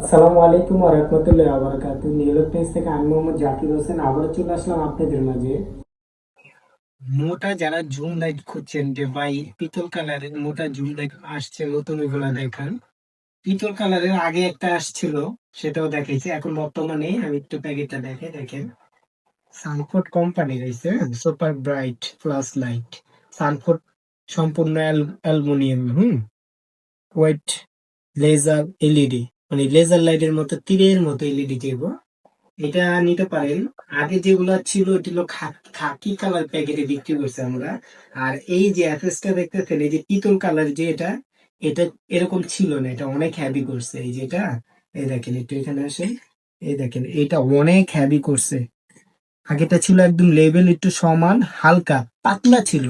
আসসালামু আলাইকুম ওয়া রাহমাতুল্লাহি ওয়া বারাকাতুহু। নিউইয়র্ক পেজ থেকে আমি মোহাম্মদ জাকির হোসেন। আবার চলে আসলাম আপনাদের মাঝে। মোটা যারা জুম লাইট খুঁজছেন, যে ভাই পিতল কালারের মোটা জুম লাইট আসছে, নতুন ওগুলা দেখান। পিতল কালারের আগে একটা আসছিল, সেটাও দেখাইছে। এখন বর্তমানে আমি একটু প্যাকেটটা দেখে দেখেন। সানফোর্ড কোম্পানি রয়েছে super bright plus light. Sanford সম্পূর্ণ অ্যালুমিনিয়াম, হুম? White laser LED. মানে লেজার লাইটের মতো, তীরের মতো এলইডি দিব। এটা নিতে পারেন। আগে যেগুলো ছিল ওটি খাকি কালার প্যাকেটে বিক্রি করছে আমরা। আর এই যে অ্যাসেসটা দেখতেছেন, এই যে পিতল কালার যে এটা এটা এরকম ছিল না। এটা অনেক হ্যাভি করছে। এই যেটা এই দেখেন, একটু এখানে আসে এই দেখেন, এটা অনেক হ্যাভি করছে। আগেটা ছিল একদম লেভেল একটু সমান, হালকা, পাতলা ছিল।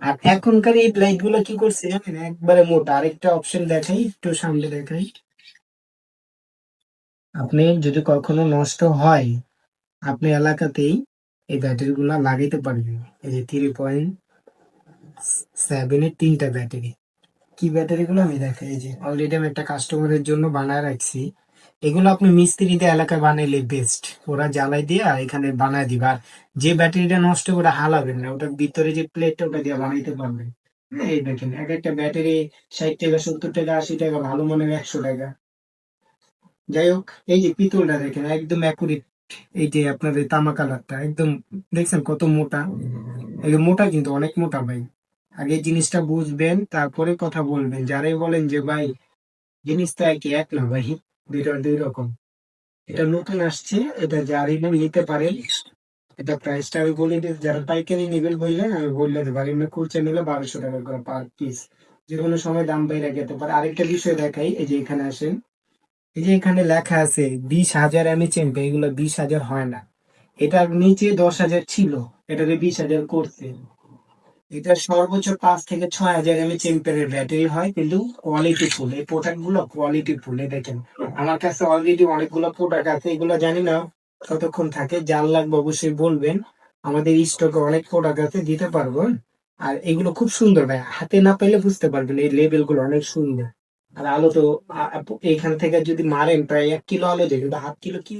আর এখনকার এই লাইটগুলো কি করছে জানেন? একবারে মোটা। আরেকটা অপশন দেখাই, একটু সামনে দেখাই। আপনি যদি কখনো নষ্ট হয় আপনি এলাকাতেই এই ব্যাটারি গুলা লাগাইতে পারবেন। এই যে থ্রি পয়েন্ট সেভেনের তিনটা ব্যাটারি। কি ব্যাটারি গুলো আমি দেখাই? এই যে অলরেডি আমি একটা কাস্টমারের জন্য বানায় রাখছি। এগুলো আপনি মিস্ত্রিতে এলাকায় বানাইলে বেস্ট ওরা জ্বালাই দিয়ে আর এখানে বানায় দিবা। আর যে ব্যাটারিটা নষ্ট করে হালাবেন না ওটার ভিতরে যে প্লেটটা ওটা দিয়ে বানাইতে পারবেন। হ্যাঁ, এই দেখেন এক একটা ব্যাটারি ষাট টাকা সত্তর টাকা আশি টাকা ভালো মানের একশো টাকা। যাই হোক এই যে পিতলটা দেখেন, একদম অ্যাকুরেট এই যে আপনার এই তামা কালারটা, একদম দেখছেন কত মোটা? এই মোটা কিন্তু অনেক মোটা ভাই। আগে জিনিসটা বুঝবেন, তারপরে কথা বলবেন। যারাই বলেন যে, ভাই, জিনিসটা একই এক না ভাই, দুইটা দুই রকম। এটা নতুন আসছে, এটা যারই নাম নিতে পারেন। এটা প্রাইসটা আমি বলে দিই, যারা পাইকারি নেবেন বললে, আমি বললে আর এমনি খুলছে নিলে বারোশো টাকা করে পার পিস যে কোনো সময় দাম বাইরে যেতে পারে। আরেকটা বিষয় দেখাই, এই যে এখানে আসেন। এই যে এখানে লেখা আছে বিশ হাজার আমি চেম্পে এগুলো বিশ হাজার হয় না। এটার নিচে দশ হাজার ছিল, এটাকে বিশ হাজার করছে। এটা সর্বোচ্চ পাঁচ থেকে ছয় হাজার এমএ চেম্পের ব্যাটারি হয়, কিন্তু কোয়ালিটি ফুল এই প্রোডাক্টগুলো কোয়ালিটি ফুল এই দেখেন। আমার কাছে অলরেডি অনেকগুলো প্রোডাক্ট আছে, এগুলো জানি না কতক্ষণ থাকে, যার লাগবে অবশ্যই বলবেন। আমাদের স্টকে অনেক প্রোডাক্ট আছে, দিতে পারব। আর এগুলো খুব সুন্দর ভাই, হাতে না পেলে বুঝতে পারবেন, এই লেবেলগুলো অনেক সুন্দর। আর আলো তো এখান থেকে যদি মারেন প্রায় এক কিলো আলো দেবে কিন্তু হাফ কিলো কি?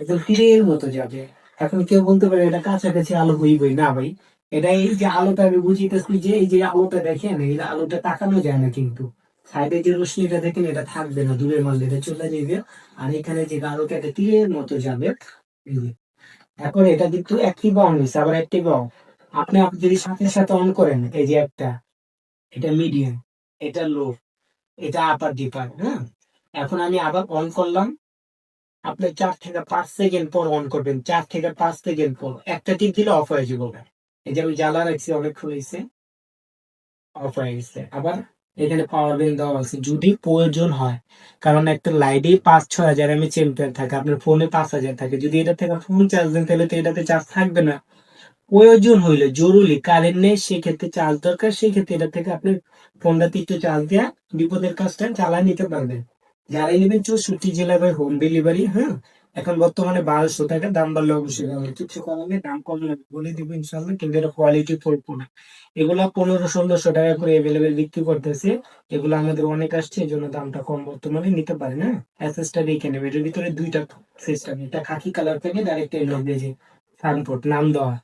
একদম তীরের মতো যাবে এখন কেউ বলতে পারে এটা কাছাকাছি আলো হইবই না ভাই এটা এই যে আলোটা আমি বুঝিতেছি যে, এই যে আলোটা দেখেন, এই আলোটা তাকানো যায় না কিন্তু সাইডে যে রশ্মিটা দেখেন, এটা থাকবে না, দূরের মাল এটা চলে যাবে আর এখানে যে আলোটা এটা তীরের মতো যাবে। এখন এটা কিন্তু অ্যাক্টিভ অন হয়েছে আবার অ্যাক্টিভ অন আপনি আপনি যদি সাথে সাথে অন করেন, এই যে একটা, এটা মিডিয়াম এটা লো এটা আপার ডিপার হ্যাঁ? এখন আমি আবার অন করলাম। আপনি চার থেকে পাঁচ সেকেন্ড পর অন করবেন, চার থেকে পাঁচ সেকেন্ড পর। একটা টিপ দিলে অফ হয়ে যাবে। এই যে আমি জ্বালা রাখছি অনেক হয়েছে অফ হয়ে গেছে। আবার এখানে পাওয়ার ব্যাংক দেওয়া আছে। যদি প্রয়োজন হয়, কারণ একটা লাইটে পাঁচ, ছয় হাজার এমএ চেম্পিয়ার থাকে, আপনার ফোনে পাঁচ হাজার থাকে। যদি এটা থেকে ফোন চার্জ দেন, তাহলে তো এটাতে চার্জ থাকবে না। প্রয়োজন হইলে জরুরি কারেন্ট নেই, সেক্ষেত্রে চার্জ দরকার, সেক্ষেত্রে এটা থেকে আপনি ফোনটাতে একটু চার্জ দেওয়া বিপদের কাজটা চালায় নিতে পারবেন। যারাই নেবেন চৌষট্টি জেলায় হোম ডেলিভারি হ্যাঁ? এখন বর্তমানে বারোশো টাকা দাম বাড়লে অবশ্যই কিছু কমালে দাম কমলে বলে দিব ইনশাল্লাহ কিন্তু এটা কোয়ালিটি ফুল না। এগুলা পনেরো ষোলোশো টাকা করে এভেলেবেল বিক্রি করতেছে, এগুলো আমাদের অনেক আসছে, এই জন্য দামটা কম বর্তমানে নিতে পারে না। অ্যাসেসটা দেখে নেবে, এটার ভিতরে দুইটা সিস্টেম এটা খাকি কালার থেকে ডাইরেক্ট এলো যে সানপোর্ট নাম দেওয়া।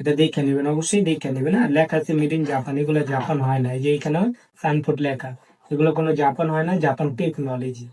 এটা দেখে নেবেন, অবশ্যই দেখে নেবেন। আর লেখা আছে মেড ইন জাপান এগুলো জাপান হয় না, এই যে এখানে সানফুড লেখা। এগুলো কোনো জাপান হয় না জাপান টেকনোলজি